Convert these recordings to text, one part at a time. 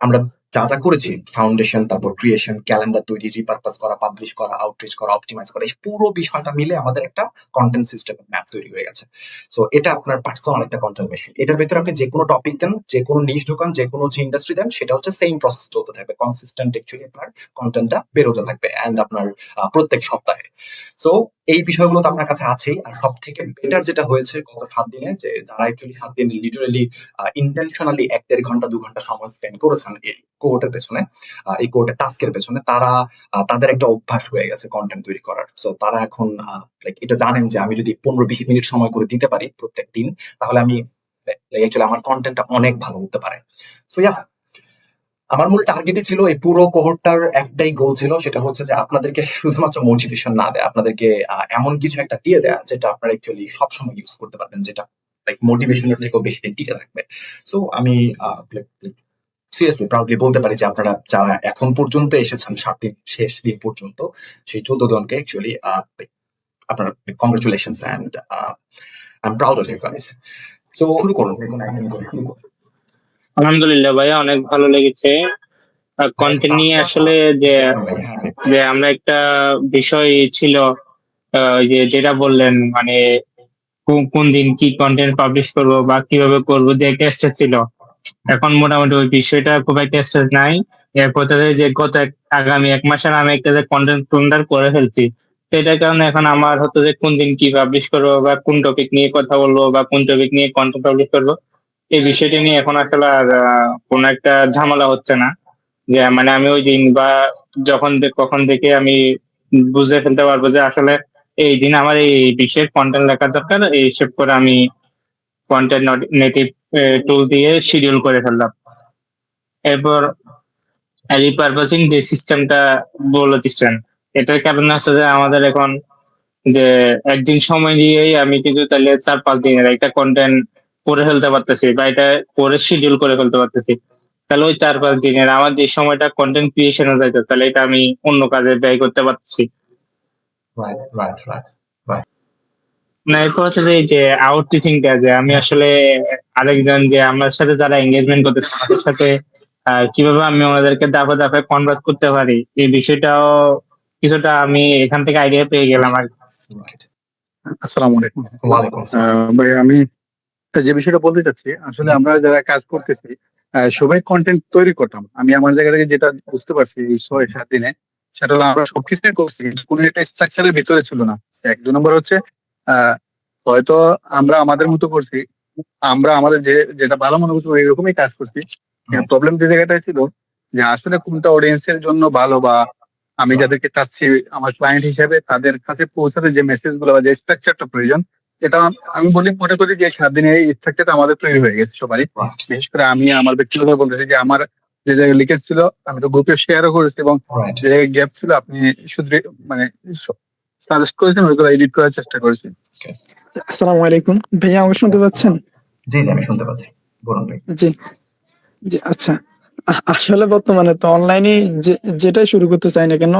আমরা যা যা করেছি ফাউন্ডেশন তারপর ক্রিয়েশন ক্যালেন্ডার তৈরি রিপারপাস করা পাবলিশ করা আউটরিচ করা অপটিমাইজ করা, এই পুরো বিষয়টা মিলে আমাদের একটা কন্টেন্ট সিস্টেম ম্যাপ তৈরি হয়ে গেছে। সো এটা আপনার পার্সোনাল একটা কন্টেন্ট মেশিন এটার ভেতরে আপনি যে কোনো টপিক দেন, যে কোনো নিশ ঢোকান, যে কোনো যে ইন্ডাস্ট্রি দেন, সেটা হচ্ছে সেম প্রসেস চলতে থাকবে। কনসিস্টেন্ট অ্যাকচুয়ালি আপনার কন্টেন্টটা বেরোতে থাকবে অ্যান্ড আপনার প্রত্যেক সপ্তাহে। সো এই বিষয়গুলো তো আপনার কাছে আছেই, আর সব থেকে বেটার যেটা হয়েছে গত সাত দিনে যে যারা অ্যাকচুয়ালি সাত দিন লিটারালি ইন্টেনশনালি এক দেড় ঘণ্টা, দু ঘণ্টা সময় স্পেন্ড করেছেন এই কোর্টের পেছনে এই কোর্টের টাস্কের পেছনে, তারা তাদের একটা অভ্যাস হয়ে গেছে কন্টেন্ট তৈরি করার। সো তারা এখন লাইক এটা জানেন যে আমি যদি পনেরো বিশ মিনিট সময় করে দিতে পারি প্রত্যেক দিন, তাহলে আমি অ্যাকচুয়ালি আমার কন্টেন্টটা অনেক ভালো হতে পারে। সো ইয়া আমার মূল টার্গেটই ছিল এই পুরো কোহরটার একটাই গোল ছিল, সেটা হচ্ছে যে আপনাদেরকে শুধুমাত্র মোটিভেশন না দেয়, আপনাদেরকে এমন কিছু একটা দিয়ে দেয়া যেটা আপনারা অ্যাকচুয়ালি সবসময় ইউজ করতে পারবেন, যেটা লাইক মোটিভেশনের থেকেও বেশি টিকে থাকবে। সো আমি সিরিয়াসলি প্রাউডলি বলতে পারি যে আপনারা যারা এখন পর্যন্ত এসেছেন সাত দিন শেষ দিন পর্যন্ত, সেই চোদ্দ জনকে অ্যাকচুয়ালি আপনার congratulations and I am proud of you guys so শুরু করুন করে শুরু করুন। আলহামদুলিল্লাহ ভাইয়া, অনেক ভালো লেগেছে। কন্টেন্ট নিয়ে আসলে যে যে আমরা একটা বিষয় ছিল যে যেটা বললেন মানে কোন- কোন দিন কি কন্টেন্ট পাবলিশ করব বা কীভাবে করব, যে একটা ছিল। এখন মোটামুটি ওই বিষয়টা খুব একটা স্টেজ নাই। এরপর যে গত আগামী এক মাসের আমি একটা যে কন্টেন্ট টুন্ডার করে ফেলছি, সেটার কারণে এখন আমার হতো যে কোন দিন কি পাবলিশ করব বা কোন টপিক নিয়ে কথা বলব বা কোন টপিক নিয়ে কন্টেন্ট পাবলিশ করব। এই বিষয়টি নিয়ে এখন আসলে আর কোনো একটা ঝামেলা হচ্ছে না। যে মানে আমি ওই দিন বা যখন কখন দেখে আমি বুঝে ফেলতে পারব যে আসলে এই দিন আমার এই বিষয়ের কন্টেন্ট লেখা দরকার, এই হিসেব করে আমি কন্টেন্ট নেটিভ টুল দিয়ে শিডিউল করে ফেললাম। এরপর রিপারপাসিং যে সিস্টেমটা বলে দিচ্ছেন, এটার কারণে আছে যে আমাদের এখন যে একদিন সময় দিয়েই আমি কিন্তু তাহলে চার পাঁচ দিনের একটা কন্টেন্ট করে ফেলতে পারতেছি বা এটা করে শিডিউল করে ফেলতে পারতেছি। তাহলে ওই চার পাঁচ দিনের আমার যে সময়টা কন্টেন্ট ক্রিয়েশনে যাইতো তাহলে এটা আমি অন্য কাজে ব্যয় করতে পারতেছি। রাইট রাইট রাইট না এরপর হচ্ছে যে যে আউটরিচিংটা যে আমি আসলে আরেকজন যে আমার সাথে যারা এঙ্গেজমেন্ট করতেছে তাদের সাথে আহ, কীভাবে আমি ওনাদেরকে দাফে দাফে কনভার্ট করতে পারি এই বিষয়টাও কিছুটা আমি এখান থেকে আইডিয়া পেয়ে গেলাম আর আসসালামু আলাইকুম। ভাই আমি যে বিষয়টা বলতে চাচ্ছি আসলে আমরা যারা কাজ করতেছি সবাই কন্টেন্ট তৈরি করতাম। আমি আমার জায়গা থেকে যেটা বুঝতে পারছি এই ছয় সাত দিনে সেটা হলো আমরা সবকিছুই করছি কোনো একটা স্ট্রাকচারের ভিতরে ছিল না। এক দু নম্বর হচ্ছে হয়তো আমরা আমাদের মতো করছি আমরা আমাদের যে যেটা ভালো মনে করছি এরকমই কাজ করছি। প্রবলেম যে জায়গাটা ছিল যে আসলে কোনটা অডিয়েন্সের জন্য ভালো বা আমি যাদেরকে চাচ্ছি আমার ক্লায়েন্ট হিসেবে তাদের কাছে পৌঁছাতে যে মেসেজগুলো বা যে স্ট্রাকচারটা প্রয়োজন এটা আমি বলি মনে করি যে সাত দিনে এই স্ট্রাকচারটা আমাদের তৈরি হয়ে গেছে সবারই। বিশেষ করে আমি আমার ব্যক্তিগত বলতেছি যে আমার যে জায়গায় লিকেজ ছিল আমি তো গ্রুপে শেয়ারও করেছি এবং যে জায়গায় গ্যাপ ছিল আপনি শুধু মানে সাজেস্ট করেছেন ওইগুলো এডিট করার চেষ্টা করেছি। আসসালামু আলাইকুম। ভাইয়া আমাকে শুনতে পাচ্ছেন? জি জি আমি শুনতে পাচ্ছি। বলুন জি জি আচ্ছা। আসলে বর্তমানে তো অনলাইনে যেটাই শুরু করতে চাই না কেন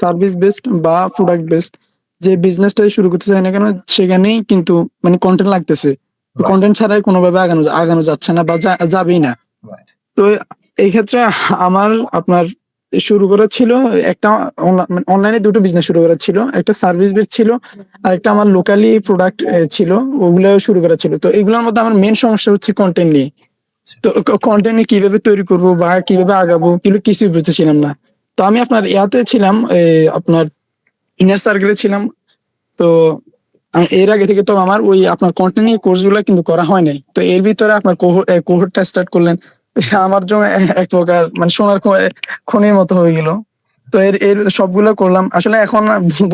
সার্ভিস বেসড বা প্রোডাক্ট বেসড যে বিজনেসটাই শুরু করতে চাই না কেন সেখানেই কিন্তু মানে কন্টেন্ট লাগতেছে। কন্টেন্ট ছাড়াই কোনোভাবে আগানো আগানো যাচ্ছে না বা যাবেই না। তো এই ক্ষেত্রে আমার আপনার শুরু করা ছিল একটা অনলাইনে দুটো বিজনেস শুরু করা ছিল। একটা সার্ভিস বেস ছিল আর একটা আমার লোকালি প্রোডাক্ট ছিল। ওগুলো শুরু করা ছিল। তো এগুলোর মধ্যে আমার মেন সমস্যা হচ্ছে কন্টেন্ট নিয়ে। তো কন্টেন্ট নিয়ে কীভাবে তৈরি করব বা কীভাবে আগাবো কিলো কিছুই বুঝতেছিলাম না। তো আমি আপনার ইয়াতে ছিলাম আপনার ইনার সার্কেলে ছিলাম। তো এর আগে থেকে তো আমার ওই আপনার কন্টেন্ট নিয়ে কোর্সগুলো কিন্তু করা হয় নাই। তো এর ভিতরে আপনার কোহরটা স্টার্ট করলেন। আমার জন্য এক- প্রকার মানে সোনার খনির মতো হয়ে গেল। তো এর এর সবগুলো করলাম। আসলে এখন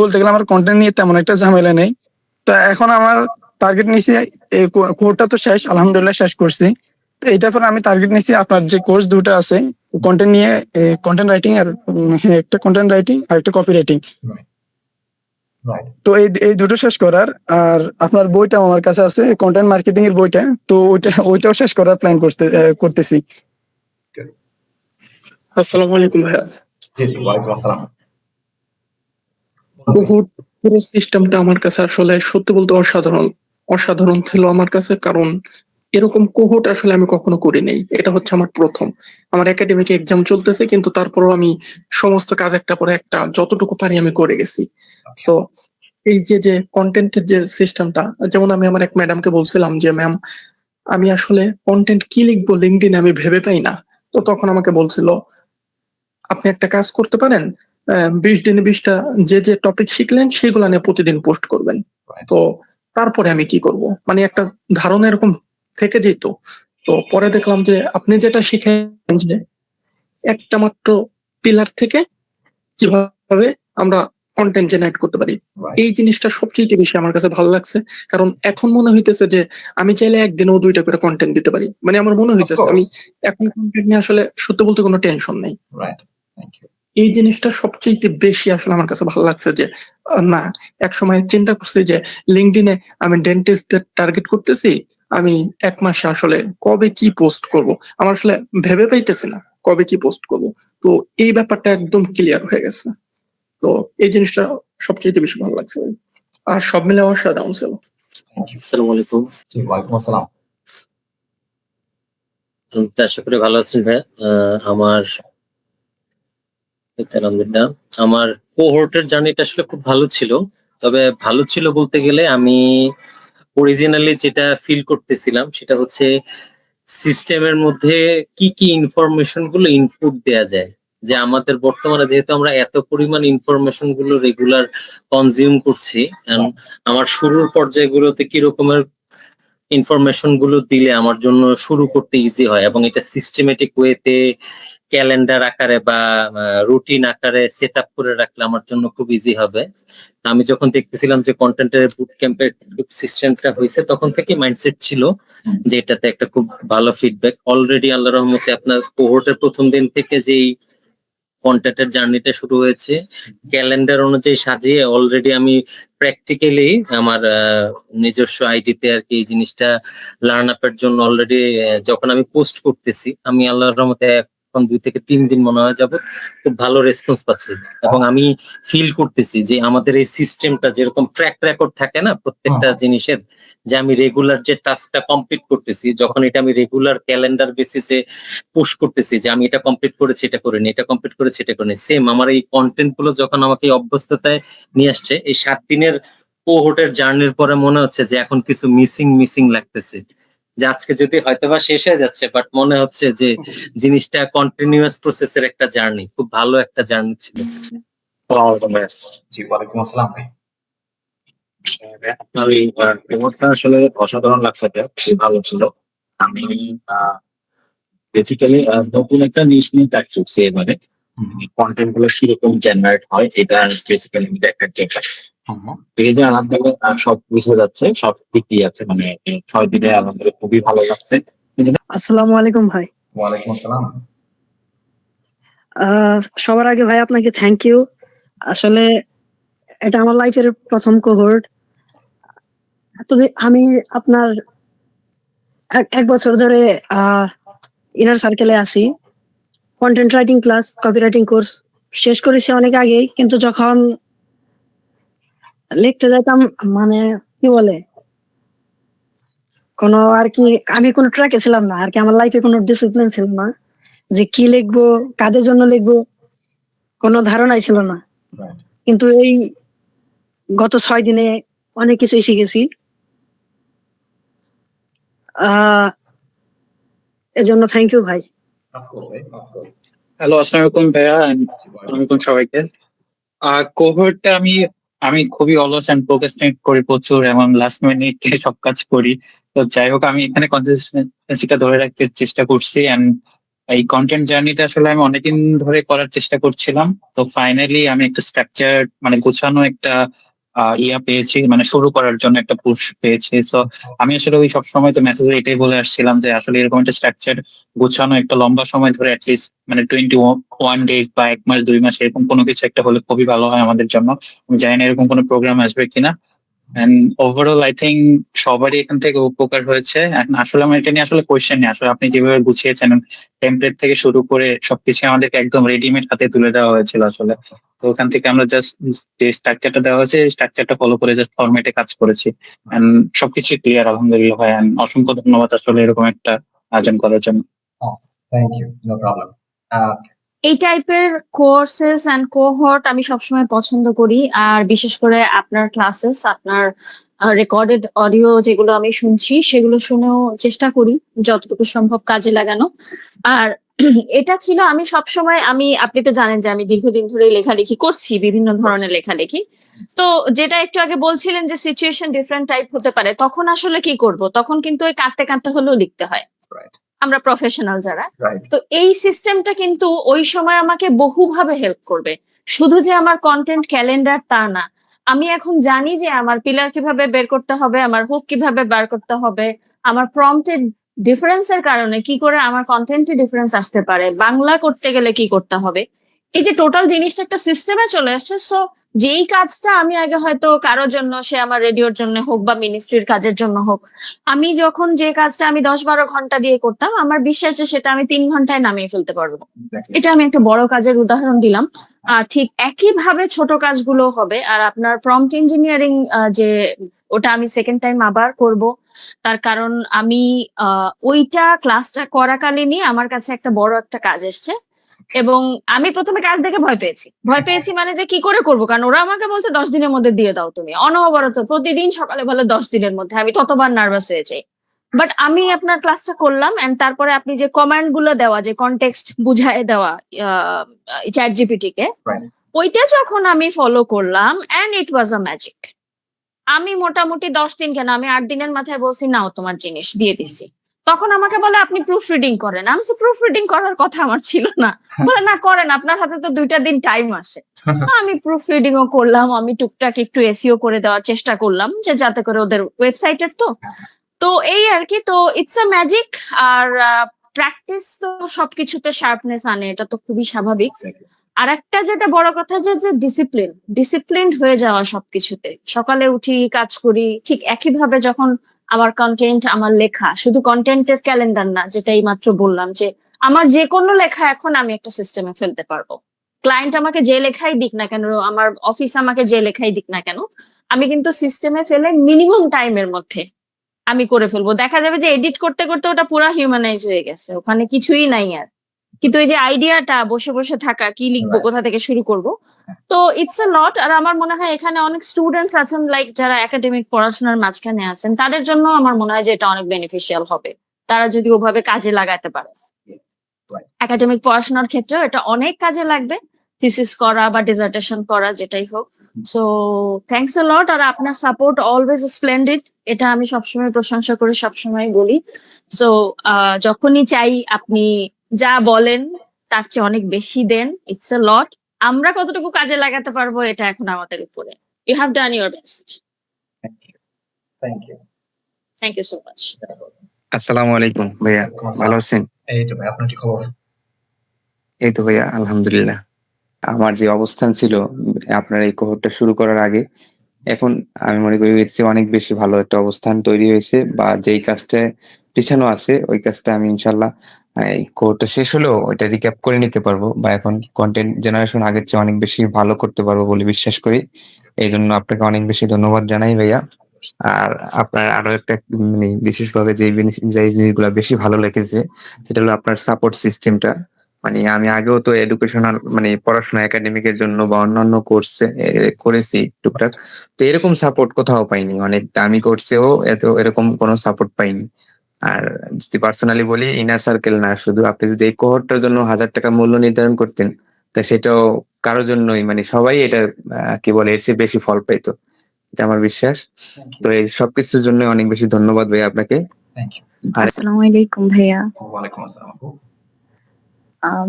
বলতে গেলে আমার কন্টেন্ট নিয়ে তেমন একটা ঝামেলা নেই। তো এখন আমার টার্গেট নিছি এই কোর্সটা তো শেষ আলহামদুলিল্লাহ শেষ করছি। তো এইটার পর আমি টার্গেট নিছি আপনার যে কোর্স দুটো আছে কন্টেন্ট নিয়ে কন্টেন্ট রাইটিং আর হ্যাঁ, একটা কন্টেন্ট রাইটিং আর একটা কপি রাইট তো এই এই দুটো শেষ করার আর আপনার বইটা আমার কাছে আছে কন্টেন্ট মার্কেটিং এর বইটা তো ওইটা ওইটাও শেষ করার প্ল্যান করতে করতেছি। আসসালামু আলাইকুম ভাইয়া। জি জি ওয়ালাইকুম আসসালাম। কুহুর পুরো সিস্টেমটা আমার কাছে আসলে সত্যি বলতে অসাধারণ অসাধারণ ছিল আমার কাছে কারণ এরকম কোহোট আসলে আমি কখনো করি নাই। এটা হচ্ছে আমার প্রথম। আমার একাডেমিক এক্সাম চলতেছে কিন্তু তারপরও আমি সমস্ত কাজ একটা পরে একটা যতটুকু পারি আমি করে গেছি। তো এই যে যে কন্টেন্টের যে সিস্টেমটা যেমন আমি আমার এক ম্যাডামকে বলছিলাম যে ম্যাম আমি আসলে কন্টেন্ট কি লিখব লিঙ্কডিনে আমি ভেবে পাই না। তো তখন আমাকে বলছিল আপনি একটা কাজ করতে পারেন বিশ দিনে বিশটা যে যে টপিক শিখলেন সেগুলো নিয়ে প্রতিদিন পোস্ট করবেন। তো তারপরে আমি কি করব? মানে একটা ধারণা এরকম থেকে যেত। তো পরে দেখলাম যে আপনি যেটা শিখেন যে একটা মাত্র পিলার থেকে কীভাবে আমরা কন্টেন্ট জেনারেট করতে পারি। এই জিনিসটা সবচেয়ে বেশি আমার কাছে ভালো লাগছে। কারণ এখন মনে হইতেছে যে আমি চাইলে একদিনেও দুইটা করে কন্টেন্ট দিতে পারি। মানে আমার মনে হইতেছে আমি এখন কন্টেন্ট নিয়ে আসলে সত্যি বলতে কোনো টেনশন নেই। রাইট থ্যাংক ইউ এই জিনিসটা সবচেয়ে বেশি আসলে আমার কাছে ভালো লাগছে যে না এক সময় চিন্তা করছি যে লিঙ্কডিনে আমি ডেন্টিস্টদের টার্গেট করতেছি আমি এক মাসে আসলে কবে কি পোস্ট করব? আমার আসলে ভেবে পাইতেছি না কবে কি পোস্ট করব। তো এই ব্যাপারটা একদম ক্লিয়ার হয়ে গেছে। তো এই জিনিসটা সবচেয়ে বেশি ভালো লাগছে ভাই। আর সব মিলে আমার সাধারণ ছিল। আসসালামু আলাইকুম। ওয়ালাইকুম আসসালাম। আশা করি ভালো আছেন ভাই আহ, আমার আলহামদুলিল্লাহ আমার কোহোর্টের জার্নিটা আসলে খুব ভালো ছিল। তবে ভালো ছিল বলতে গেলে আমি অরিজিনালি যেটা ফিল করতেছিলাম সেটা হচ্ছে সিস্টেমের মধ্যে কি কি ইনফরমেশনগুলো ইনপুট দেয়া যায়। যে আমাদের বর্তমানে যেহেতু আমরা এত পরিমাণ ইনফরমেশনগুলো রেগুলার কনজিউম করছি আমার শুরুর পর্যায়গুলোতে কি রকমের ইনফরমেশনগুলো দিলে আমার জন্য শুরু করতে ইজি হয় এবং এটা সিস্টেমেটিক ওয়েতে ক্যালেন্ডার আকারে বা রুটিন আকারে সেট আপ করে রাখলে আমার জন্য খুব ইজি হবে। আমি যখন দেখতেছিলাম যে কন্টেন্টের বুট ক্যাম্পের সিস্টেমটা হয়েছে, তখন থেকে মাইন্ডসেট ছিল যে এটাতে একটা খুব ভালো ফিডব্যাক অলরেডি আল্লাহ রহমতে আপনার কোহোর্টের প্রথম দিন থেকে যেই কন্টেন্টের জার্নিটা শুরু হয়েছে ক্যালেন্ডার অনুযায়ী সাজিয়ে অলরেডি আমি প্র্যাকটিক্যালি আমার নিজস্ব আইডিতে আর কি এই জিনিসটা লার্ন আপের জন্য অলরেডি যখন আমি পোস্ট করতেছি, আমি আল্লাহর রহমতে এখন দুই থেকে তিন দিন মনে হয় যাব খুব ভালো রেসপন্স পাচ্ছি। এবং আমি ফিল করতেছি যে আমাদের এই সিস্টেমটা যেরকম ট্র্যাক রেকর্ড থাকে না প্রত্যেকটা জিনিসের যে আমি রেগুলার যে টাস্কটা কমপ্লিট করতেছি যখন এটা আমি রেগুলার ক্যালেন্ডার বেসিসে পুশ করতেছি যে আমি এটা কমপ্লিট করেছি এটা করিনি এটা কমপ্লিট করেছি এটা করিনি সেম আমার এই কন্টেন্টগুলো যখন আমাকে অভ্যস্ততায় নিয়ে আসছে এই সাত দিনের কোহোটের জার্নির পরে মনে হচ্ছে যে এখন কিছু মিসিং মিসিং লাগতেছে। যে আজকে যদি হয়তো বা শেষ হয়ে যাচ্ছে বাট মনে হচ্ছে যে জিনিসটা কন্টিনিউয়াস প্রসেসের একটা জার্নি খুব ভালো একটা জার্নি ছিল। আসলে অসাধারণ লাগছে ভালো ছিল। আমি বেসিক্যালি নতুন একটা নিউজ নিয়ে কাজ করছি এবারে। কন্টেন্টগুলো কীরকম জেনারেট হয় এটা বেসিক্যালি দেখার চেষ্টা পেজে আলহামদুলিল্লাহ সব বুঝে যাচ্ছে সব দিক দিয়ে যাচ্ছে মানে ছয় দিনে আলহামদুলিল্লাহ খুবই ভালো লাগছে। আসসালামু আলাইকুম ভাই। ওয়ালাইকুম আসসালাম। আহ, সবার আগে ভাই আপনাকে থ্যাংক ইউ আসলে এটা আমার লাইফের প্রথম কোহোর্ট তবে আমি আপনার এক- এক বছর ধরে ইনার সার্কেলে আছি। Content writing class copy writing course শেষ করেছি অনেক আগেই কিন্তু যখন লিখতে যাইতাম মানে কি বলে? কোনো আর কি আমি কোনো ট্র্যাকে ছিলাম না আর কি আমার লাইফে কোনো ডিসিপ্লিন ছিল না যে কি লিখব কাদের জন্য লিখব কোনো ধারণাই ছিল না। কিন্তু এই গত ছয় দিনে অনেক কিছুই শিখেছি। এজন্য থ্যাংক ইউ ভাই. হ্যালো আসসালামু আলাইকুম ভাইয়া আসসালামু আলাইকুম সবাইকে। কোহোর্টে আমি আমি খুবই অলস অ্যান্ড প্রোক্রাস্টিনেট করি প্রচুর এবং লাস্ট মিনিট সব কাজ করি। তো যাই হোক, আমি এখানে কনসিস্টেন্সিটা ধরে রাখতে চেষ্টা করছি এন্ড এই কন্টেন্ট জার্নিটা আসলে আমি অনেকদিন ধরে করার চেষ্টা করছিলাম। তো ফাইনালি আমি একটা স্ট্রাকচার মানে গোছানো একটা ইয়া পেয়েছি মানে শুরু করার জন্য একটা পুশ পেয়েছি। সো আমি আসলে ওই সবসময় তো মেসেজে এটাই বলে আসছিলাম যে আসলে এরকম একটা স্ট্রাকচার গুছানো একটা লম্বা সময় ধরে অ্যাটলিস্ট মানে টোয়েন্টি ওয়ান ডেজ বা এক মাস, দুই মাস এরকম কোনো কিছু একটা হলে খুবই ভালো হয় আমাদের জন্য। জানি না এরকম কোনো প্রোগ্রাম আসবে কিনা। এন্ড ওভারঅল আই থিঙ্ক সবারই এখান থেকে উপকার হয়েছে। আসলে আমার এটা নিয়ে আসলে কোয়েশ্চেন নেই। আসলে আপনি যেভাবে গুছিয়েছেন টেমপ্লেট থেকে শুরু করে সবকিছু আমাদেরকে একদম রেডিমেড হাতে তুলে দেওয়া হয়েছিল আসলে। তো ওখান থেকে আমরা জাস্ট যে স্ট্রাকচারটা দেওয়া হয়েছে স্ট্রাকচারটা ফলো করে জাস্ট ফরম্যাটে কাজ করেছি। এন্ড সবকিছু ক্লিয়ার আলহামদুলিল্লাহ ভাই। And অসংখ্য ধন্যবাদ আসলে এরকম একটা আয়োজন করার জন্য। থ্যাংক ইউ নো প্রবলেম এই টাইপের কোর্সেস অ্যান্ড কোহর্ট আমি সবসময় পছন্দ করি। আর বিশেষ করে আপনার ক্লাসেস আপনার রেকর্ডেড অডিও যেগুলো আমি শুনছি, সেগুলো শুনেও চেষ্টা করি, যতটুকু সম্ভব কাজে লাগানো। আর এটা ছিল আমি সবসময়, আমি, আপনি তো জানেন যে আমি দীর্ঘদিন ধরে লেখালেখি করছি, বিভিন্ন ধরনের লেখালেখি। তো যেটা একটু আগে বলছিলেন যে সিচুয়েশন ডিফারেন্ট টাইপ হতে পারে, তখন আসলে কি করব? তখন কিন্তু ওই কাঁদতে কাঁদতে হলেও লিখতে হয়. আমরা প্রফেশনাল যারা তো এই সিস্টেমটা কিন্তু ওই সময় আমাকে বহুভাবে হেল্প করবে। শুধু যে আমার কন্টেন্ট ক্যালেন্ডার তা না আমি এখন জানি যে আমার পিলার কীভাবে বের করতে হবে আমার হুক কীভাবে বার করতে হবে আমার প্রম্পটের ডিফারেন্সের কারণে কি করে আমার কন্টেন্টে ডিফারেন্স আসতে পারে বাংলা করতে গেলে কি করতে হবে? এই যে টোটাল জিনিসটা একটা সিস্টেমে চলে আসছে সো যেই কাজটা আমি আগে হয়তো কারোর জন্য সে আমার রেডিওর জন্য হোক বা মিনিস্ট্রির কাজের জন্য হোক আমি যখন যে কাজটা আমি দশ বারো ঘণ্টা দিয়ে করতাম আমার বিশ্বাস যে সেটা আমি তিন ঘন্টায় নামিয়ে ফেলতে পারব। এটা আমি একটা বড় কাজের উদাহরণ দিলাম। আর ঠিক একইভাবে ছোট কাজগুলো হবে। আর আপনার প্রম্পট ইঞ্জিনিয়ারিং যে ওটা আমি সেকেন্ড টাইম আবার করব তার কারণ আমি আহ, ওইটা ক্লাসটা করাকালীনই আমার কাছে একটা বড় একটা কাজ এসছে। এবং আমি প্রথমে কাজ দেখে ভয় পেয়েছি। ভয় পেয়েছি মানে যে কি করে করব? কারণ ওরা আমাকে বলছে দশ দিনের মধ্যে দিয়ে দাও তুমি। অনবরত প্রতিদিন সকালে বলে দশ দিনের মধ্যে। আমি ততবার নার্ভাস হয়ে যাই। বাট আমি আপনার ক্লাসটা করলাম এন্ড তারপরে আপনি যে কমান্ডগুলো দেওয়া যে কনটেক্সট বুঝায় দেওয়া চ্যাট জিপিটি কে ওইটা যখন আমি ফলো করলাম and it was a magic আমি মোটামুটি দশ দিন কেন? আমি আট দিনের মাথায় বলছি নাও তোমার জিনিস দিয়ে দিছি। তখন আমাকে বলে আপনি প্রুফ রিডিং করেন। আমি প্রুফ রিডিং করার কথা আমার ছিল না। বলে না করেন আপনার হাতে তো দুইটা দিন টাইম আছে আমি প্রুফ রিডিং ও করলাম আমি টুকটাক একটু এসিও করে দেওয়ার চেষ্টা করলাম যে যাতে করে ওদের ওয়েবসাইটের তো। তো এই আর কি তো ইটস আ ম্যাজিক আর প্র্যাকটিস তো সবকিছুতে শার্পনেস আনে এটা তো খুবই স্বাভাবিক। আর একটা যেটা বড় কথা যে যে ডিসিপ্লিন ডিসিপ্লিন হয়ে যাওয়া সবকিছুতে। সকালে উঠি কাজ করি ঠিক একইভাবে যখন আমার কন্টেন্ট আমার লেখা। শুধু কন্টেন্টের ক্যালেন্ডার না যেটা এই মাত্র বললাম যে আমার যে কোনো লেখা এখন আমি একটা সিস্টেমে ফেলতে পারব। ক্লায়েন্ট আমাকে যে লেখাই দিক না কেন আমার অফিস আমাকে যে লেখাই দিক না কেন আমি কিন্তু সিস্টেমে ফেলে মিনিমাম টাইমের মধ্যে আমি করে ফেলব। দেখা যাবে যে এডিট করতে করতে ওটা পুরো হিউম্যানাইজ হয়ে গেছে ওখানে কিছুই নাই আর। কিন্তু এই যে আইডিয়াটা বসে বসে থাকা কি লিখব কোথা থেকে শুরু করব তো ইটস এ লট আর আমার মনে হয় এখানে অনেক স্টুডেন্টস আছেন লাইক যারা একাডেমিক পড়াশোনার মাঝখানে আছেন, তাদের জন্য আমার মনে হয় যে এটা অনেক বেনিফিশিয়াল হবে। তারা যদি ওভাবে কাজে লাগাতে পারে. একাডেমিক পড়াশোনার ক্ষেত্রেও এটা অনেক কাজে লাগবে থিসিস করা বা ডিজার্টেশন করা, যেটাই হোক। সো থ্যাংকস এ লট আর আপনার সাপোর্ট অলওয়েজ স্প্লেন্ডেড এটা আমি সবসময় প্রশংসা করে, সবসময় বলি। সো যখনই চাই আপনি যা বলেন, তার চেয়ে অনেক বেশি দেন ইটস এ লট আমরা কতটুকু কাজে লাগাতে পারব এটা এখন আমাদের উপরে। You have done your best thank you thank you so much আসসালামু আলাইকুম ভাইয়া ভালো আছেন? এই তো ভাই আপনার কি খবর? এই তো ভাইয়া আলহামদুলিল্লাহ। আমার যে অবস্থান ছিল আপনার এই কোহরটা শুরু করার আগে এখন আমি মনে করি এর চেয়ে অনেক বেশি ভালো একটা অবস্থান তৈরি হয়েছে বা যেই কাজটা পিছানো আছে ওই কাজটা আমি ইনশাল্লাহ এই কোহরটা শেষ হলেও ওইটা রিক্যাপ করে নিতে পারব বা এখন কন্টেন্ট জেনারেশন আগের চেয়ে অনেক বেশি ভালো করতে পারব বলে বিশ্বাস করি। এই জন্য আপনাকে অনেক বেশি ধন্যবাদ জানাই ভাইয়া। আর আপনার আরও একটা মানে বিশেষভাবে যে যে জিনিসগুলো বেশি ভালো লেগেছে, সেটা হলো আপনার সাপোর্ট সিস্টেমটা মানে আমি আগেও তো এডুকেশনাল মানে পড়াশোনা একাডেমিকের জন্য বা অন্যান্য কোর্সে করেছি টুকটাক। তো এরকম সাপোর্ট কোথাও পাইনি। অনেক দামি কোর্সেও এত এরকম কোনো সাপোর্ট পাইনি। আর যদি পার্সোনালি বলি ইনার সার্কেল না শুধু আপনি যদি এই কোহরটার জন্য হাজার টাকা মূল্য নির্ধারণ করতেন তা সেটাও কারোর জন্যই মানে সবাই এটা আহ, কি বলে এর চেয়ে বেশি ফল পাইতো। এটা আমার বিশ্বাস। তো এই সবকিছুর জন্য অনেক বেশি ধন্যবাদ ভাই আপনাকে। আসসালামু আলাইকুম ভাইয়া।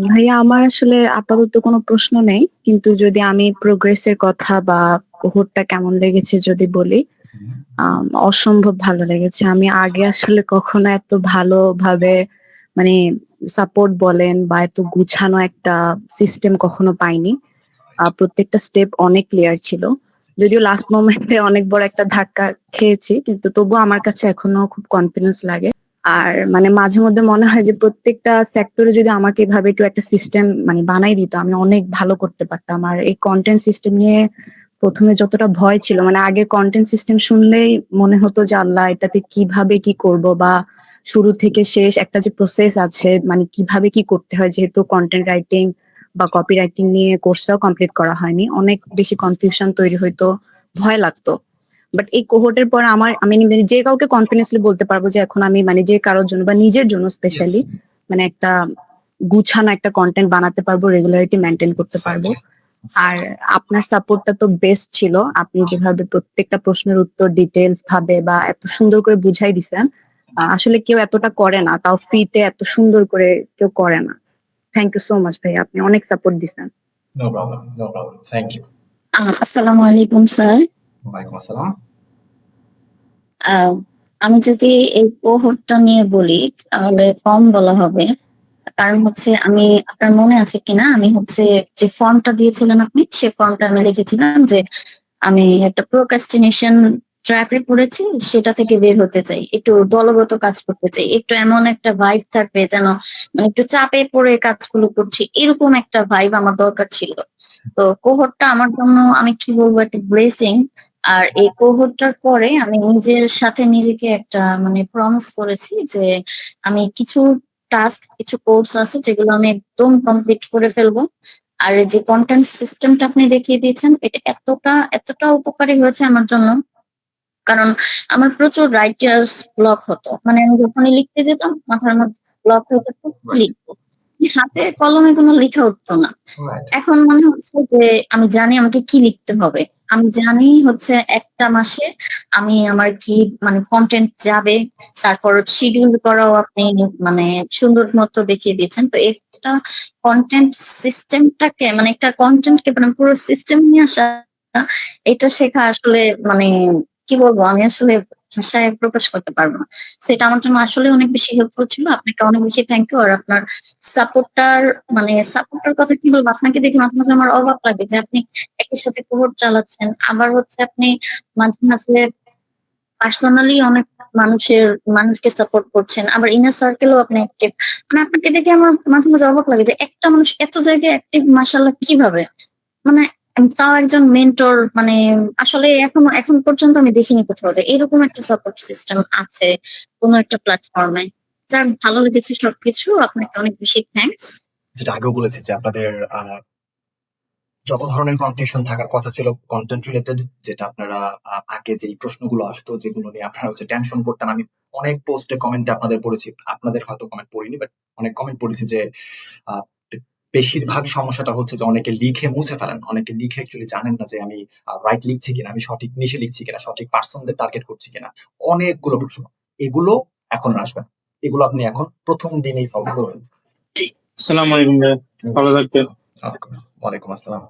ভাইয়া আমার আসলে আপাতত কোনো প্রশ্ন নেই কিন্তু যদি আমি প্রোগ্রেসের কথা বা কোহরটা কেমন লেগেছে যদি বলি অসম্ভব ভালো লেগেছে। আমি আগে আসলে কখনো এত ভালোভাবে মানে সাপোর্ট বলেন বা এত গুছানো একটা সিস্টেম কখনো পাইনি। প্রত্যেকটা স্টেপ অনেক ক্লিয়ার ছিল। যদিও লাস্ট মোমেন্টে অনেক বড় একটা ধাক্কা খেয়েছি, কিন্তু তবুও আমার কাছে এখনও খুব কনফিডেন্স লাগে। আর মানে মাঝে মধ্যে মনে হয় যে প্রত্যেকটা সেক্টরে যদি আমাকে এভাবে কেউ একটা সিস্টেম মানে বানাই দিত, আমি অনেক ভালো করতে পারতাম। আর এই কন্টেন্ট সিস্টেম নিয়ে প্রথমে যতটা ভয় ছিল মানে আগে কন্টেন্ট সিস্টেম শুনলেই মনে হতো যে আল্লাহ এটাতে কীভাবে কি করব বা শুরু থেকে শেষ একটা যে প্রসেস আছে মানে কীভাবে কি করতে হয় যেহেতু কন্টেন্ট রাইটিং বা কপি রাইটিং নিয়ে কোর্সটাও কমপ্লিট করা হয়নি অনেক বেশি কনফিউশন তৈরি হইতো ভয় লাগতো। বাট এই কোহোর্টের পরে আমার আমি মানে যে কাউকে কনফিডেন্সলি বলতে পারব যে এখন আমি মানে যে কারোর জন্য বা নিজের জন্য স্পেশালি মানে একটা গুছানো একটা কন্টেন্ট বানাতে পারব রেগুলারিটি মেনটেন করতে পারব। আর আপনার সাপোর্টটা তো বেস্ট ছিল। আপনি যেভাবে প্রত্যেকটা প্রশ্নের উত্তর ডিটেলস ভাবে বা এত সুন্দর করে বুঝাই দিছেন আহ, আসলে কেউ এতটা করে না তাও ফ্রিতে এত সুন্দর করে কেউ করে না। থ্যাংক ইউ সো মাচ ভাই আপনি অনেক সাপোর্ট দিছেন। No problem no problem thank you আসসালামু আলাইকুম স্যার। ওয়ালাইকুম আসসালাম। আহ, আমি যদি এই কোহোর্টটা নিয়ে বলি তাহলে কম বলা হবে। কারণ হচ্ছে আমি, আপনার মনে আছে কিনা? আমি হচ্ছে যে ফর্মটা দিয়েছিলেন আপনি, সে ফর্মটা আমি লিখেছিলাম যে আমি একটা প্রোকাস্টিনেশন ট্র্যাপে পড়েছি সেটা থেকে বের হতে চাই, একটু দলগত কাজ করতে চাই, একটু এমন একটা ভাইব থাকবে যেন মানে একটু চাপে পড়ে কাজগুলো করছি, এরকম একটা ভাইব আমার দরকার ছিল। তো কোহরটা আমার জন্য, আমি কি বলব, একটা ব্লেসিং আর এই কোহরটার পরে আমি নিজের সাথে নিজেকে একটা মানে প্রমিস করেছি যে আমি কিছু টাস্ক কিছু কোর্স আছে যেগুলো আমি একদম কমপ্লিট করে ফেলব। আর যে কন্টেন্ট সিস্টেমটা আপনি দেখিয়ে দিয়েছেন এটা এতটা এতটা উপকারী হয়েছে আমার জন্য। কারণ আমার প্রচুর রাইটার্স ব্লক হতো। মানে আমি যখনই লিখতে যেতাম মাথার মধ্যে ব্লক হতো লিখব। হাতে কলমে কোনো লেখা উঠতো না। এখন মনে হচ্ছে যে আমি জানি আমাকে কি লিখতে হবে। আমি জানি হচ্ছে একটা মাসে আমি আমার কি মানে কন্টেন্ট যাবে, তারপর শিডিউল করাও আপনি মানে সুন্দর মতো দেখিয়ে দিয়েছেন। তো একটা কন্টেন্ট সিস্টেমটাকে মানে একটা কন্টেন্ট কে মানে পুরো সিস্টেম নিয়ে আসা, এটা শেখা আসলে মানে কি বলব? আমি আসলে ভাষায় প্রকাশ করতে পারব না। সেটা আমার জন্য আসলে অনেক বেশি হেল্পফুল ছিল। আপনাকে অনেক বেশি থ্যাংক ইউ আর আপনার সাপোর্টার মানে সাপোর্টার কথা কি বলব? আপনাকে দেখে মাঝে মাঝে আমার অবাক লাগে যে আপনি একই সাথে কোহর চালাচ্ছেন। আবার হচ্ছে আপনি মাঝে মাঝে পার্সোনালি অনেক মানুষের, মানুষকে সাপোর্ট করছেন। আবার ইনার সার্কেলও আপনি অ্যাক্টিভ মানে আপনাকে দেখে আমার মাঝে মাঝে অবাক লাগে যে একটা মানুষ এত জায়গায় অ্যাক্টিভ মাসাল্লাহ কীভাবে? মানে তাও একজন মেন্টর মানে আসলে এখন এখন পর্যন্ত আমি দেখিনি কোথাও যে এরকম একটা সাপোর্ট সিস্টেম আছে কোনো একটা প্ল্যাটফর্মে যার ভালো লেগেছে সবকিছু। আপনাকে অনেক বেশি থ্যাঙ্কস যেটা আগেও বলেছি যে আপনাদের যত ধরনের কনফিউশন থাকার কথা ছিল কন্টেন্ট রিলেটেড যেটা আপনারা আগে যেই প্রশ্নগুলো আসতো, যেগুলো নিয়ে আপনারা হচ্ছে টেনশন করতেন, আমি অনেক পোস্টে কমেন্টে আপনাদের পড়েছি। আপনাদের হয়তো কমেন্ট পড়িনি বাট অনেক কমেন্ট পড়েছি যে বেশিরভাগ সমস্যাটা হচ্ছে যে অনেকে লিখে মুছে ফেলেন। অনেকে লিখে অ্যাকচুয়ালি জানেন না যে আমি রাইট লিখছি কিনা আমি সঠিক নিশে লিখছি কিনা সঠিক পার্সনদের টার্গেট করছি কিনা। অনেকগুলো প্রশ্ন। এগুলো এখন আসবে এগুলো আপনি এখন প্রথম দিনেই সলভ করবেন আসসালামু আলাইকুম ভালো থাকবেন। ওয়ালাইকুম আসসালাম।